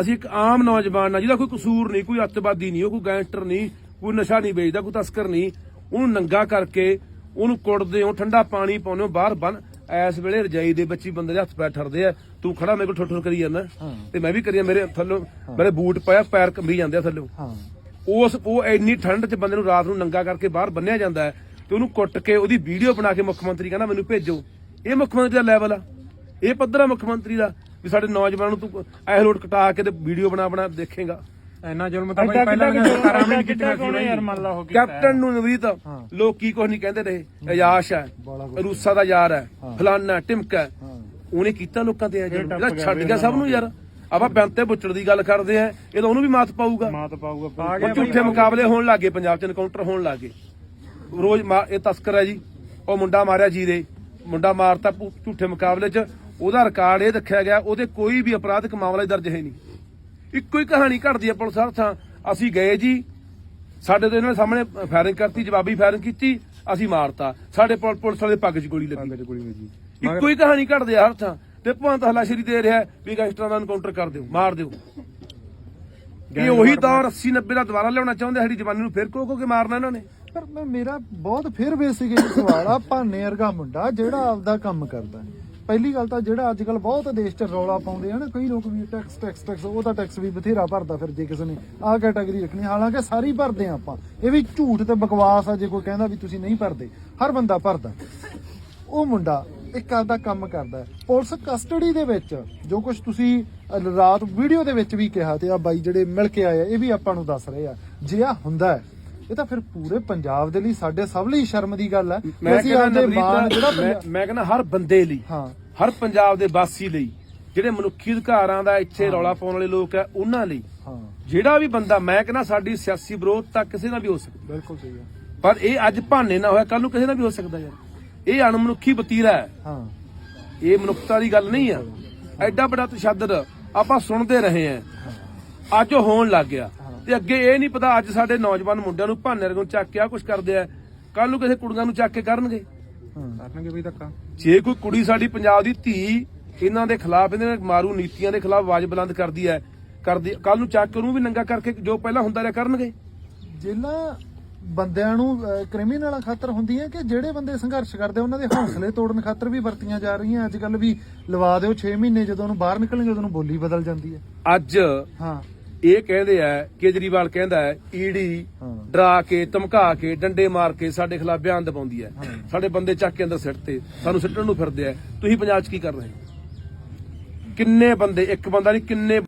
ਅਸੀਂ ਇੱਕ ਆਮ ਨੌਜਵਾਨ ਆ ਜਿਹਦਾ ਕੋਈ ਕਸੂਰ ਨਹੀਂ ਕੋਈ ਅੱਤਵਾਦੀ ਨਹੀਂ ਉਹ ਕੋਈ ਗੈਂਗਸਟਰ ਨਹੀਂ ਕੋਈ ਨਸ਼ਾ ਨਹੀਂ ਵੇਚਦਾ ਕੋਈ ਤਸਕਰ ਨਹੀਂ। ਉਹਨੂੰ ਨੰਗਾ ਕਰਕੇ ਉਹਨੂੰ ਕੁੱਟਦੇ ਹੋ ਠੰਡਾ ਪਾਣੀ ਪਾਉਂਦੇ ਹੋ ਬਾਹਰ ਬੰਨ। ਐਸ ਵੇਲੇ ਰਜਾਈ ਦੇ ਬੱਚੀ ਬੰਦੇ ਦੇ ਹੱਥ ਪੈਰ ਠਰਦੇ ਆ। ਤੂੰ ਖੜਾ ਮੇਰੇ ਕੋਲ ਠੁੱਠ ਕਰੀ ਜਾਂਦਾ। ਤੇ ਮੈਂ ਵੀ ਕਰੀਆ ਮੇਰੇ ਥੱਲੋਂ ਮੇਰੇ ਬੂਟ ਪਾਇਆ ਪੈਰ ਕੰਬੀ ਜਾਂਦੇ ਆ ਥੱਲੋਂ। ਉਸ ਉਹ ਇੰਨੀ ਠੰਡ 'ਚ ਬੰਦੇ ਨੂੰ ਰਾਤ ਨੂੰ ਨੰਗਾ ਕਰਕੇ ਬਾਹਰ ਬੰਨਿਆ ਜਾਂਦਾ ਹੈ ਤੇ ਉਹਨੂੰ ਕੁੱਟ ਕੇ ਉਹਦੀ ਵੀਡੀਓ ਬਣਾ ਕੇ ਮੁੱਖ ਮੰਤਰੀ ਕਹਿੰਦਾ ਮੈਨੂੰ ਭੇਜੋ। ਇਹ ਮੁੱਖ ਮੰਤਰੀ ਦਾ ਲੈਵਲ ਆ। ਇਹ ਪੱਧਰ ਆ ਮੁੱਖ ਮੰਤਰੀ ਦਾ। ਵੀ ਸਾਡੇ ਨੌਜਵਾਨਾਂ ਨੂੰ ਤੂੰ ਐ ਲੋਟ ਕਟਾ ਕੇ ਤੇ ਵੀਡੀਓ ਬਣਾ ਬਣਾ ਦੇਖੇਗਾ। ਇੰਨਾ ਜ਼ੁਲਮ ਤਾਂ ਬਾਈ ਪਹਿਲਾਂ ਵੀ ਸਰਕਾਰਾਂ ਨਹੀਂ ਕੀਤੀਆਂ ਸੀ ਯਾਰ ਮੰਨ ਲਾ ਹੋ ਕੈਪਟਨ ਨੂੰ ਨਵਰੀਤ ਲੋਕ ਕੀ ਕੁਝ ਨਹੀਂ ਕਹਿੰਦੇ ਰਹੇ। ਅਯਾਸ਼ ਹੈ ਰੂਸਾ ਦਾ ਯਾਰ ਹੈ ਫਲਾਨਾ ਟਿਮਕਾ। ਉਹਨੇ ਕੀਤਾ ਲੋਕਾਂ ਤੇ ਜਿਹੜਾ ਛੱਡ ਗਿਆ ਸਭ ਨੂੰ ਯਾਰ। ਆਪਾਂ ਬੈਂਤੇ ਬੁੱਚੜ ਦੀ ਗੱਲ ਕਰਦੇ ਆ ਇਹ ਤਾਂ ਉਹਨੂੰ ਵੀ ਮਾਤ ਪਾਊਗਾ। ਮਾਤ ਪਾਊਗਾ ਝੂਠੇ ਮੁਕਾਬਲੇ ਹੋਣ ਲੱਗੇ ਪੰਜਾਬ 'ਚ ਐਨਕਾਊਂਟਰ ਹੋਣ ਲੱਗੇ। ਰੋਜ਼ ਇਹ ਤਸਕਰ ਹੈ ਜੀ ਉਹ ਮੁੰਡਾ ਮਾਰਿਆ ਜੀਰੇ। ਮੁੰਡਾ ਮਾਰਤਾ ਝੂਠੇ ਮੁਕਾਬਲੇ 'ਚ। ਉਹਦਾ ਰਿਕਾਰਡ ਇਹ ਰੱਖਿਆ ਗਿਆ ਉਹਦੇ ਕੋਈ ਵੀ ਅਪਰਾਧਿਕ ਮਾਮਲਾ ਦਰਜ ਹੈ ਨਹੀਂ। ਇੱਕੋ ਹੀ ਕਹਾਣੀ ਘਟਦੀ ਹੈ ਪੁਲਿਸ ਹਰ ਥਾਂ। ਅਸੀਂ ਗਏ ਜੀ ਸਾਡੇ ਤੋਂ ਇਹਨਾਂ ਸਾਹਮਣੇ ਫਾਇਰਿੰਗ ਕਰਤੀ ਜਵਾਬੀ ਫਾਇਰਿੰਗ ਕੀਤੀ ਅਸੀਂ ਮਾਰਤਾ। ਸਾਡੇ ਪੁਲ- ਪੁਲਿਸ ਵਾਲੇ ਪੱਗ 'ਚ ਗੋਲੀ ਲੱਗੀ। ਇੱਕੋ ਹੀ ਕਹਾਣੀ ਘਟਦੀ ਹੈ ਹਰ ਥਾਂ। ਤੇ ਭਵੰਤ ਹਲਾਸ਼ਰੀ ਦੇ ਰਿਹਾ ਵੀ ਗੈਂਗਸਟਰਾਂ ਦਾ ਐਨਕਾਊਂਟਰ ਕਰ ਦਿਓ ਮਾਰ ਦਿਓ। ਇਹ ਉਹੀ ਦੌਰ 80 90 ਦਾ ਦੁਬਾਰਾ ਲਿਆਉਣਾ ਚਾਹੁੰਦੇ ਸਾਡੀ ਜਵਾਨੀ ਨੂੰ ਫਿਰ ਕੋ ਕੋ ਮਾਰਨਾ ਇਹਨਾਂ ਨੇ। ਪਰ ਮੇਰਾ ਬਹੁਤ ਫਿਰ ਬੇਸਿਕ ਇਹ ਸਵਾਲ ਆ ਭਾਨੇ ਵਰਗਾ ਮੁੰਡਾ ਜਿਹੜਾ ਆਪਦਾ ਕੰਮ ਕਰਦਾ। ਹੈ। ਪਹਿਲੀ ਗੱਲ ਤਾਂ ਜਿਹੜਾ ਅੱਜ ਕੱਲ ਬਹੁਤ ਦੇਸ਼ 'ਚ ਰੌਲਾ ਪਾਉਂਦੇ ਆ ਨਾ, ਕਈ ਲੋਕ ਵੀ ਟੈਕਸ ਟੈਕਸ ਟੈਕਸ ਉਹਦਾ ਟੈਕਸ ਵੀ ਬਥੇਰਾ ਭਰਦਾ ਫਿਰ ਜੇ ਕਿਸੇ ਨੇ। ਆਹ ਕੈਟਾਗਰੀ ਰੱਖਣੀ, ਹਾਲਾਂਕਿ ਸਾਰੀ ਭਰਦੇ ਆ ਆਪਾਂ। ਇਹ ਵੀ ਝੂਠ ਤੇ ਬਕਵਾਸ ਆ ਜੇ ਕੋਈ ਕਹਿੰਦਾ ਵੀ ਤੁਸੀਂ ਨਹੀਂ ਭਰਦੇ। ਹਰ ਬੰਦਾ ਭਰਦਾ। ਉਹ ਮੁੰਡਾ ਇੱਕ ਆਪਦਾ ਕੰਮ ਕਰਦਾ। ਪੁਲਿਸ ਕਸਟਡੀ ਦੇ ਵਿੱਚ, ਜੋ ਕੁਝ ਤੁਸੀਂ ਰਾਤ ਵੀਡੀਓ ਦੇ ਵਿੱਚ ਵੀ ਕਿਹਾ ਤੇ ਆ ਬਾਈ ਜਿਹੜੇ ਮਿਲ ਕੇ ਆਏ ਆ, ਇਹ ਵੀ ਆਪਾਂ ਨੂੰ ਦੱਸ ਰਹੇ ਆ। ਜੇ ਆ ਹੁੰਦਾ ਹੈ। ਇਹ ਤਾਂ ਫਿਰ ਪੂਰੇ ਪੰਜਾਬ ਦੇ ਲਈ ਸਾਡੇ ਸਭ ਲਈ ਸ਼ਰਮ ਦੀ ਗੱਲ ਹੈ। ਮੈਂ ਕਹਿੰਦਾ ਮਾਣ ਜਿਹੜਾ ਮੈਂ ਕਹਿੰਦਾ ਹਰ ਬੰਦੇ ਲਈ ਹਾਂ। ਹਰ ਪੰਜਾਬ ਦੇ ਵਾਸੀ ਲਈ ਜਿਹੜੇ ਮਨੁੱਖੀ ਅਧਿਕਾਰਾਂ ਦਾ ਇੱਥੇ ਰੌਲਾ ਪਾਉਣ ਵਾਲੇ ਲੋਕ ਆ ਉਹਨਾਂ ਲਈ। ਹਾਂ। ਜਿਹੜਾ ਵੀ ਬੰਦਾ ਮੈਂ ਕਹਿੰਦਾ ਸਾਡੀ ਸਿਆਸੀ ਵਿਰੋਧਤਾ ਕਿਸੇ ਨਾਲ ਵੀ ਹੋ ਸਕਦੀ। ਬਿਲਕੁਲ ਸਹੀ ਹੈ। ਪਰ ਇਹ ਅੱਜ ਭਾਨੇ ਨਾ ਹੋਇਆ ਕੱਲ ਨੂੰ ਕਿਸੇ ਨਾਲ ਵੀ ਹੋ ਸਕਦਾ ਯਾਰ। ਇਹ ਅਣਮਨੁੱਖੀ ਵਤੀਰਾ ਹੈ। ਹਾਂ। ਇਹ ਮਨੁੱਖਤਾ ਦੀ ਗੱਲ ਨਹੀਂ ਆ। ਐਡਾ ਬੜਾ ਤਸ਼ੱਦਦ ਆਪਾਂ ਸੁਣਦੇ ਰਹੇ ਆ ਅੱਜ ਹੋਣ ਲੱਗ ਗਿਆ। ਤੇ ਅੱਗੇ ਇਹ ਨਹੀਂ ਪਤਾ ਅੱਜ ਸਾਡੇ ਨੌਜਵਾਨ ਮੁੰਡਿਆਂ ਨੂੰ ਭਾਨੇ ਰਗੋਂ ਚੱਕ ਕੇ ਆ ਕੁਝ ਕਰਦੇ ਆ। ਕੱਲ ਨੂੰ ਕਿਸੇ ਕੁੜੀਆਂ ਨੂੰ ਚੱਕ ਕੇ ਕਰਨਗੇ। ਹਾਂ ਕਰਨਗੇ ਬਈ ਧੱਕਾ। ਜੇ ਕੋਈ ਕੁੜੀ ਸਾਡੀ ਪੰਜਾਬ ਦੀ ਧੀ ਇਹਨਾਂ ਦੇ ਖਿਲਾਫ ਇਹਨਾਂ ਮਾਰੂ ਨੀਤੀਆਂ ਦੇ ਖਿਲਾਫ ਆਵਾਜ਼ ਬੁਲੰਦ ਕਰਦੀ ਹੈ ਕਰਦੀ ਕੱਲ ਨੂੰ ਚੱਕ ਕੇ ਉਹਨੂੰ ਵੀ ਨੰਗਾ ਕਰਕੇ ਜੋ ਪਹਿਲਾਂ ਹੁੰਦਾ ਰਿਹਾ ਕਰਨਗੇ। ਜੇਲਾਂ ਬੰਦਿਆਂ ਨੂੰ ਕ੍ਰਿਮੀਨਲਾਂ ਖਾਤਰ ਹੁੰਦੀਆਂ ਕਿ ਜਿਹੜੇ ਬੰਦੇ ਸੰਘਰਸ਼ ਕਰਦੇ ਉਹਨਾਂ ਦੇ ਹੌਸਲੇ ਤੋੜਨ ਖਾਤਰ ਵੀ ਵਰਤੀਆਂ ਜਾ ਰਹੀਆਂ। ਅੱਜ ਕੱਲ ਵੀ ਲਵਾ ਦਿਓ 6 ਮਹੀਨੇ ਜਦੋਂ ਉਹਨੂੰ ਬਾਹਰ ਨਿਕਲਣਗੇ ਉਦੋਂ ਨੂੰ ਬੋਲੀ ਬਦਲ ਜਾਂਦੀ ਹੈ। ਅੱਜ ਹਾਂ। ਇਹ ਕਹਿੰਦੇ ਆ ਕੇਜਰੀਵਾਲ ਕਹਿੰਦਾ ਹੈ ਈਡੀ। ਡਰਾ ਕੇ ਧਮਕਾ ਕੇ ਡੰਡੇ ਮਾਰ ਕੇ ਸਾਡੇ ਖਿਲਾਫ ਬਿਆਨ ਦਬਾਉਂਦੀ ਹੈ। ਸਾਡੇ ਬੰਦੇ ਚੱਕ ਕੇ ਅੰਦਰ ਸਿੱਟਤੇ ਸਾਨੂੰ ਸਿੱਟਣ ਨੂੰ ਫਿਰਦੇ ਆ। ਤੁਸੀਂ ਪੰਜਾਬ 'ਚ ਕੀ ਕਰ ਰਹੇ ਹੋ? ਕਿੰਨੇ ਬੰਦੇ ਇੱਕ ਬੰਦਾ ਨਹੀਂ ਕਿੰਨੇ